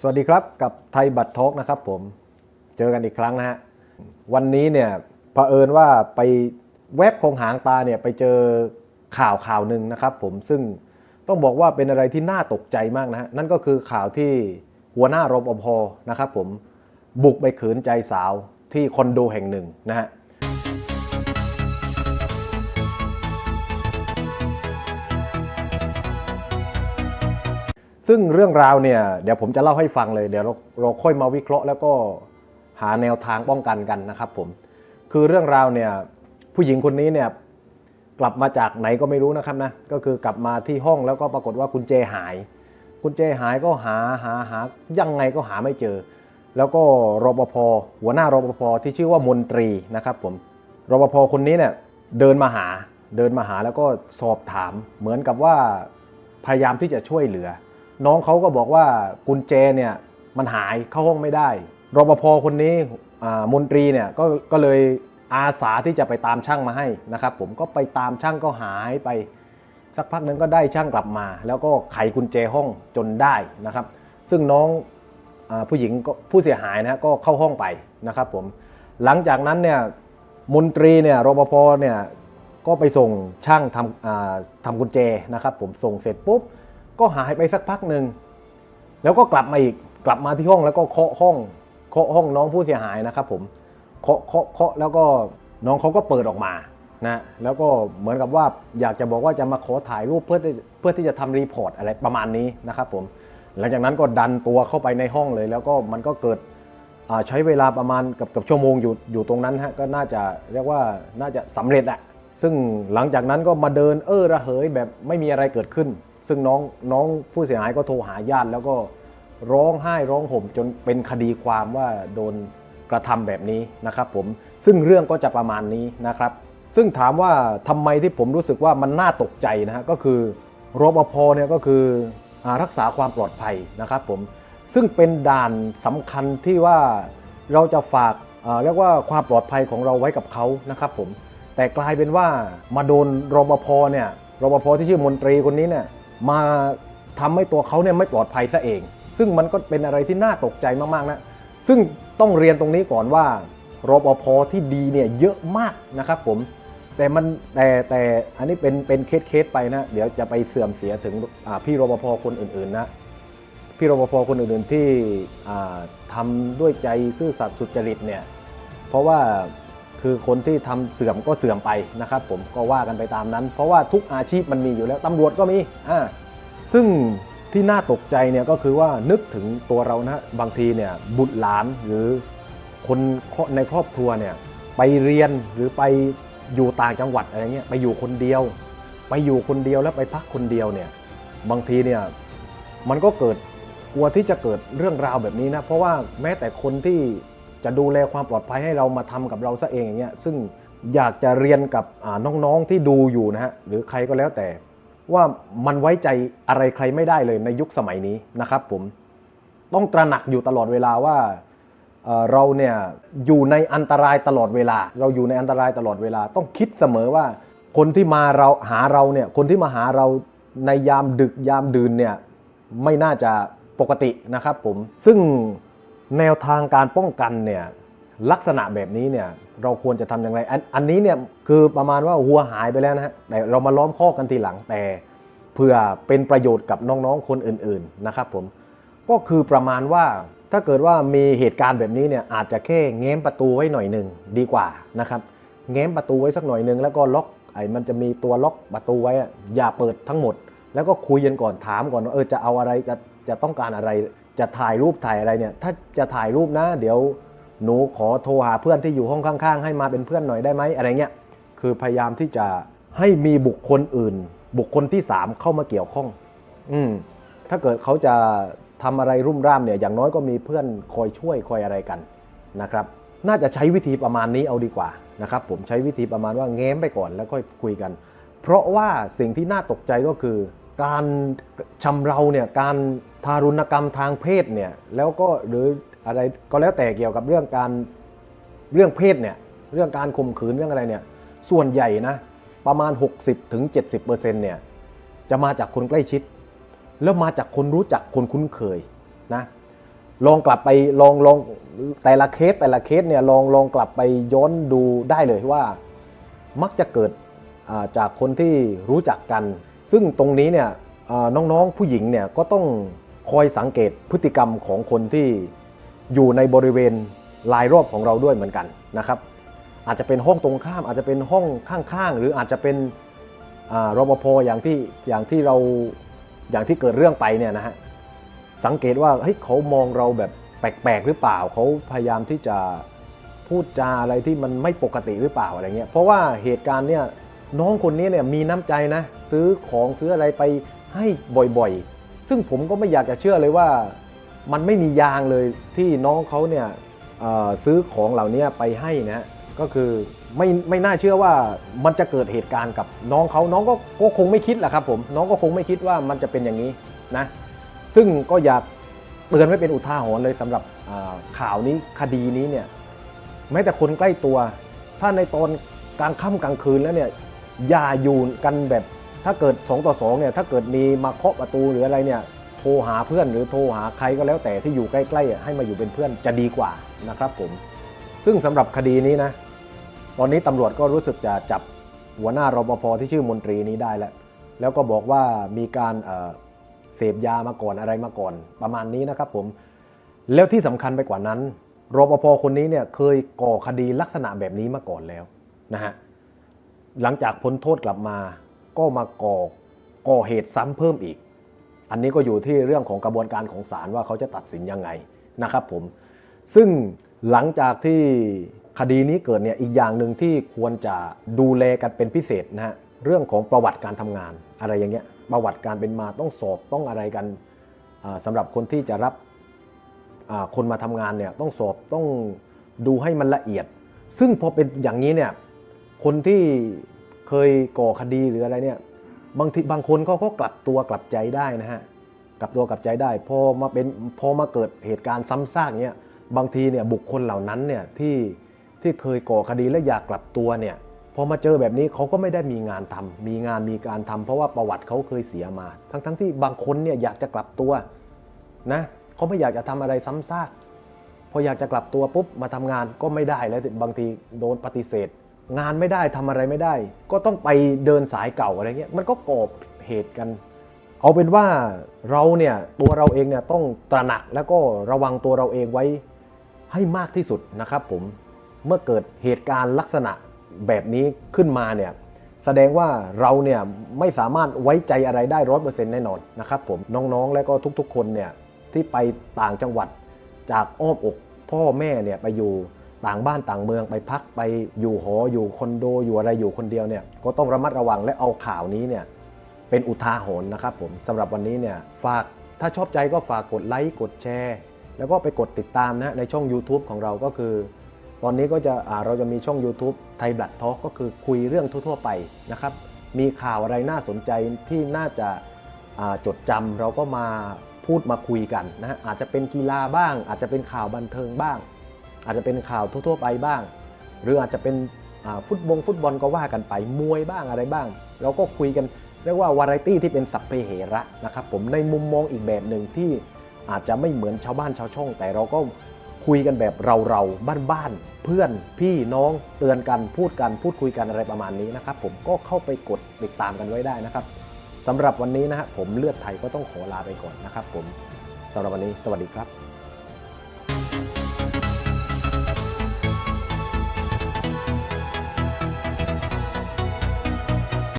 สวัสดีครับกับไทยบัตรทอกนะครับผมเจอกันอีกครั้งนะฮะวันนี้เนี่ยเผอิญว่าไปเว็บของหางตาเนี่ยไปเจอข่าวข่าวหนึ่งนะครับผมซึ่งต้องบอกว่าเป็นอะไรที่น่าตกใจมากนะฮะนั่นก็คือข่าวที่หัวหน้ารปภนะครับผมบุกไปขืนใจสาวที่คอนโดแห่งหนึ่งนะฮะ ซึ่งเรื่องราวเนี่ยเดี๋ยวผมจะเล่าให้ฟังเลยเดี๋ยวเราเราค่อยมาวิเคราะห์ แล้วก็หาแนวทางป้องกันกันนะครับผมคือเรื่องราวเนี่ยผู้หญิงคนนี้เนี่ยกลับมาจากไหนก็ไม่รู้นะครับนะก็คือกลับมาที่ห้องแล้วก็ปรากฏว่ากุญแจหายกุญแจหายก็หาหาหายังไงก็หาไม่เจอ แล้วก็รปภหัวหน้ารปภที่ชื่อว่ามนตรีนะครับผมรปภคนนี้เนี่ยเดินมาหาเดินมาหาแล้วก็สอบถามเหมือนกับว่าพยายามที่จะช่วยเหลือ น้องเขาก็บอกว่ากุญแจเนี่ยมันหายเข้าห้องไม่ได้รปภคนนี้มนตรีเนี่ยก็ก็เลยอาสาที่จะไปตามช่างมาให้นะครับ ผมก็ไปตามช่างก็หายไป สักพักนึงก็ได้ช่างกลับมา แล้วก็ไขกุญแจห้องจนได้นะครับ ซึ่งน้องอผู้หญิงผู้เสียหายนะก็เข้าห้องไปนะครับผมหลังจากนั้นเนี่ยมนตรีเนี่ยรปภเนี่ยก็ไปส่งช่างทำทำกุญแจนะครับ ผมส่งเสร็จปุ๊บ ก็หายไปสักพักหนึ่งแล้วก็กลับมาอีกกลับมาที่ห้องแล้วก็เคาะห้องเคาะห้องน้องผู้เสียหายนะครับผมเคาะเคาะเคาะแล้วก็น้องเขาก็เปิดออกมานะแล้วก็เหมือนกับว่าอยากจะบอกว่าจะมาขอถ่ายรูปเพื่อเพื่อที่จะทำรีพอร์ตอะไรประมาณนี้นะครับผมหลังจากนั้นก็ดันตัวเข้าไปในห้องเลย แล้วก็มันก็เกิดใช้เวลาประมาณกับกับชั่วโมงอยู่อยู่ตรงนั้นฮะก็น่าจะเรียกว่าน่าจะสำเร็จอะซึ่งหลังจากนั้นก็มาเดินเออระเหยแบบไม่มีอะไรเกิดขึ้น ซึ่งน้องน้องผู้เสียหายก็โทรหาญาติแล้วก็ร้องไห้ร้องห่มจนเป็นคดีความว่าโดนกระทำแบบนี้นะครับผมซึ่งเรื่องก็จะประมาณนี้นะครับ ซึ่งถามว่าทำไมที่ผมรู้สึกว่ามันน่าตกใจนะฮะก็คือรปภเนี่ยก็คืออรักษาความปลอดภัยนะครับผมซึ่งเป็นด่านสำคัญที่ว่าเราจะฝากเอ่อเรียกว่าความปลอดภัยของเราไว้กับเขานะครับผมแต่กลายเป็นว่ามาโดนรปภเนี่ยรปภที่ชื่อมนตรีคนนี้เนี่ย มาทำให้ตัวเขาเนี่ยไม่ปลอดภัยซะเอง ซึ่งมันก็เป็นอะไรที่น่าตกใจมากๆนะ ซึ่งต้องเรียนตรงนี้ก่อนว่ารปภที่ดีเนี่ยเยอะมากนะครับผม แต่มันแต่แต่อันนี้เป็นเป็นเคสเคสไปนะ เดี๋ยวจะไปเสื่อมเสียถึงพี่รปภคนอื่นๆนะ พี่รปภคนอื่นๆที่อ่าทำด้วยใจซื่อสัตย์สุจริตเนี่ย เพราะว่า คือคนที่ทำเสื่อมก็เสื่อมไปนะครับ ผมก็ว่ากันไปตามนั้น เพราะว่าทุกอาชีพมันมีอยู่แล้วตำรวจก็มีอ่าซึ่งที่น่าตกใจเนี่ยก็คือว่านึกถึงตัวเรานะบางทีเนี่ยบุตรหลานหรือคนในครอบครัวเนี่ยไปเรียนหรือไปอยู่ต่างจังหวัดอะไรเงี้ยไปอยู่คนเดียว ไปอยู่คนเดียวแล้วไปพักคนเดียวเนี่ยบางทีเนี่ยมันก็เกิดกลัวที่จะเกิดเรื่องราวแบบนี้นะเพราะว่าแม้แต่คนที่ จะดูแลความปลอดภัยให้เรามาทำกับเราซะเองอย่างเงี้ยซึ่งอยากจะเรียนกับน้องๆที่ดูอยู่นะฮะหรือใครก็แล้วแต่ ว่ามันไว้ใจอะไรใครไม่ได้เลยในยุคสมัยนี้นะครับผมต้องตระหนักอยู่ตลอดเวลาว่าเราเนี่ยอยู่ในอันตรายตลอดเวลา เราอยู่ในอันตรายตลอดเวลา ต้องคิดเสมอว่า คนที่มาเราหาเราเนี่ยคนที่มาหาเราในยามดึกยามดื่นเนี่ยไม่น่าจะปกตินะครับผมซึ่ง แนวทางการป้องกันเนี่ยลักษณะแบบนี้เนี่ยเราควรจะทำอย่างไร อันอันนี้เนี่ยคือประมาณว่าวัวหายไปแล้วนะฮะแต่เรามาล้อมข้อกันทีหลังแต่ เพื่อเป็นประโยชน์กับน้องๆคนอื่นๆนะครับผมก็คือประมาณว่าถ้าเกิดว่ามีเหตุการณ์แบบนี้เนี่ยอาจจะแค่แง้มประตูไว้หน่อยหนึ่งดีกว่านะครับแง้มประตูไว้สักหน่อยหนึ่งแล้วก็ล็อกไอ้มันจะมีตัวล็อกประตูไว้อะอย่าเปิดทั้งหมด แล้วก็คุยกันก่อนถามก่อนว่าเออจะเอาอะไรจะจะต้องการอะไร จะถ่ายรูปถ่ายอะไรเนี่ย ถ้าจะถ่ายรูปนะ เดี๋ยวหนูขอโทรหาเพื่อนที่อยู่ห้องข้างๆ ให้มาเป็นเพื่อนหน่อยได้ไหมอะไรเงี้ยคือพยายามที่จะให้มีบุคคลอื่น บุคคลที่3เข้ามาเกี่ยวข้อง อืมถ้าเกิดเขาจะทำอะไรรุ่มร่ามเนี่ย อย่างน้อยก็มีเพื่อนคอยช่วยคอยอะไรกันนะครับ น่าจะใช้วิธีประมาณนี้เอาดีกว่านะครับ ผมใช้วิธีประมาณว่าแง้มไปก่อนแล้วค่อยคุยกัน เพราะว่าสิ่งที่น่าตกใจก็คือ การชำเราเนี่ยการทารุณกรรมทางเพศเนี่ยแล้วก็หรืออะไรก็แล้วแต่เกี่ยวกับเรื่องการเรื่องเพศเนี่ยเรื่องการข่มขืนเรื่องอะไรเนี่ยส่วนใหญ่นะประมาณ 60-70%เนี่ยจะมาจากคนใกล้ชิด แล้วมาจากคนรู้จักคนคุ้นเคยนะลองกลับไปลองลองแต่ละเคสแต่ละเคสเนี่ยลองลองกลับไปย้อนดูได้เลยว่า มักจะเกิดจากคนที่รู้จักกัน ซึ่งตรงนี้เนี่ยน้องๆผู้หญิงเนี่ยก็ต้องคอยสังเกตพฤติกรรมของคนที่อยู่ในบริเวณรายรอบของเราด้วยเหมือนกันนะครับ อาจจะเป็นห้องตรงข้าม อาจจะเป็นห้องข้างๆ หรืออาจจะเป็นรปภอย่างที่อย่างที่เราอย่างที่เกิดเรื่องไปเนี่ยนะฮะสังเกตว่าเฮ้ยเขามองเราแบบแปลกๆหรือเปล่าเขาพยายามที่จะพูดจาอะไรที่มันไม่ปกติหรือเปล่าอะไรเงี้ยเพราะว่าเหตุการณ์เนี่ย น้องคนนี้เนี่ยมีน้ำใจนะ ซื้อของซื้ออะไรไปให้บ่อยๆ ซึ่งผมก็ไม่อยากจะเชื่อเลยว่า มันไม่มียางเลยที่น้องเขาเนี่ยซื้อของเหล่านี้ไปให้นะก็คือไม่ไม่น่าเชื่อว่ามันจะเกิดเหตุการณ์กับน้องเขาน้องก็ก็คงไม่คิดแหละครับผมน้องก็คงไม่คิดว่ามันจะเป็นอย่างนี้นะ ซึ่งก็อยากเตือนไว้เป็นอุทาหรณ์เลยสำหรับข่าวนี้คดีนี้เนี่ยแม้แต่คนใกล้ตัว ถ้าในตอนกลางค่ำกลางคืนแล้วเนี่ย อย่าอยู่กันแบบถ้าเกิด 2 ต่อ2เนี่ยถ้าเกิดมีมาเคาะประตูหรืออะไรเนี่ยโทรหาเพื่อนหรือโทรหาใครก็แล้วแต่ที่อยู่ใกล้ๆ ให้มาอยู่เป็นเพื่อนจะดีกว่านะครับผม ซึ่งสำหรับคดีนี้นะ ตอนนี้ตำรวจก็รู้สึกจะจับหัวหน้ารปภที่ชื่อมนตรีนี้ได้แล้ว แล้วก็บอกว่ามีการเเสพยามาก่อนอะไรมาก่อน ประมาณนี้นะครับผม แล้วที่สำคัญไปกว่านั้นรปภคนนี้เนี่ยเคยก่อคดีลักษณะแบบนี้มาก่อนแล้วนะฮะ หลังจากพ้นโทษกลับมา ก็มาก่อก่อเหตุซ้ำเพิ่มอีก อันนี้ก็อยู่ที่เรื่องของกระบวนการของศาลว่าเขาจะตัดสินยังไงนะครับผม ซึ่งหลังจากที่คดีนี้เกิดเนี่ยอีกอย่างหนึ่งที่ควรจะดูแลกันเป็นพิเศษนะฮะเรื่องของประวัติการทำงานอะไรอย่างเงี้ยประวัติการเป็นมาต้องสอบต้องอะไรกันอ่าสำหรับคนที่จะรับอ่าคนมาทำงานเนี่ยต้องสอบต้องดูให้มันละเอียด ซึ่งพอเป็นอย่างนี้เนี่ย คนที่เคยก่อคดีหรืออะไรเนี่ยบางทีบางคนเขาก็กลับตัวกลับใจได้นะฮะกลับตัวกลับใจได้พอมาเป็นพอมาเกิดเหตุการณ์ซ้ำซากเนี้ยบางทีเนี่ยบุคคลเหล่านั้นเนี่ยที่ที่เคยก่อคดีและอยากกลับตัวเนี่ยพอมาเจอแบบนี้เขาก็ไม่ได้มีงานทำมีงานมีการทำเพราะว่าประวัติเขาเคยเสียมา ทั้งทั้งที่บางคนเนี่ยอยากจะกลับตัวนะเขาไม่อยากจะทำอะไรซ้ำซากพออยากจะกลับตัวปุ๊บมาทำงานก็ไม่ได้แล้วบางทีโดนปฏิเสธ งานไม่ได้ทำอะไรไม่ได้ ก็ต้องไปเดินสายเก่าอะไรเงี้ยมันก็ก่อเหตุกัน เอาเป็นว่าเราเนี่ยตัวเราเองเนี่ยต้องตระหนักแล้วก็ระวังตัวเราเองไว้ให้มากที่สุดนะครับผมเมื่อเกิดเหตุการณ์ลักษณะแบบนี้ขึ้นมาเนี่ยแสดงว่าเราเนี่ยไม่สามารถไว้ใจอะไรได้ร้อยเปอร์เซ็นต์แน่นอนนะครับผมน้องๆ และก็ทุกๆ คนเนี่ยที่ไปต่างจังหวัดจากอ้อมอกพ่อแม่เนี่ยไปอยู่ ต่างบ้านต่างเมืองไปพักไปอยู่หออยู่คอนโดอยู่อะไรอยู่คนเดียวเนี่ยก็ต้องระมัดระวังและเอาข่าวนี้เนี่ยเป็นอุทาหรณ์นะครับผมสำหรับวันนี้เนี่ยฝากถ้าชอบใจก็ฝากกดไลค์กดแชร์ แล้วก็ไปกดติดตามนะในช่อง YouTube ของเราก็คือ ตอนนี้ก็จะเราจะมีช่อง YouTube ไทยบลัดทอก็คือคุยเรื่องทั่ว ๆ ไปนะครับ มีข่าวอะไรน่าสนใจที่น่าจะาจดจำเราก็มาพูดมาคุยกันนะอาจจะเป็นกีฬาบ้าง อาจจะเป็นข่าวบันเทิงบ้าง อาจจะเป็นข่าวทั่ว ๆ ไปบ้าง หรืออาจจะเป็นฟุตบงฟุตบอลก็ว่ากันไปมวยบ้างอะไรบ้าง เราก็คุยกันเรียกว่าวาไรตี้ที่เป็นสัพเพเหระนะครับผมในมุมมองอีกแบบหนึ่งที่อาจจะไม่เหมือนชาวบ้านชาวช่อง แต่เราก็คุยกันแบบเราเราบ้านบ้านๆเพื่อนพี่น้องเตือนกันพูดกันพูดคุยกันอะไรประมาณนี้นะครับผมก็เข้าไปกดติดตามกันไว้ได้นะครับสำหรับวันนี้นะฮะผมเลือดไทยก็ต้องขอลาไปก่อนนะครับผมสำหรับวันนี้สวัสดีครับ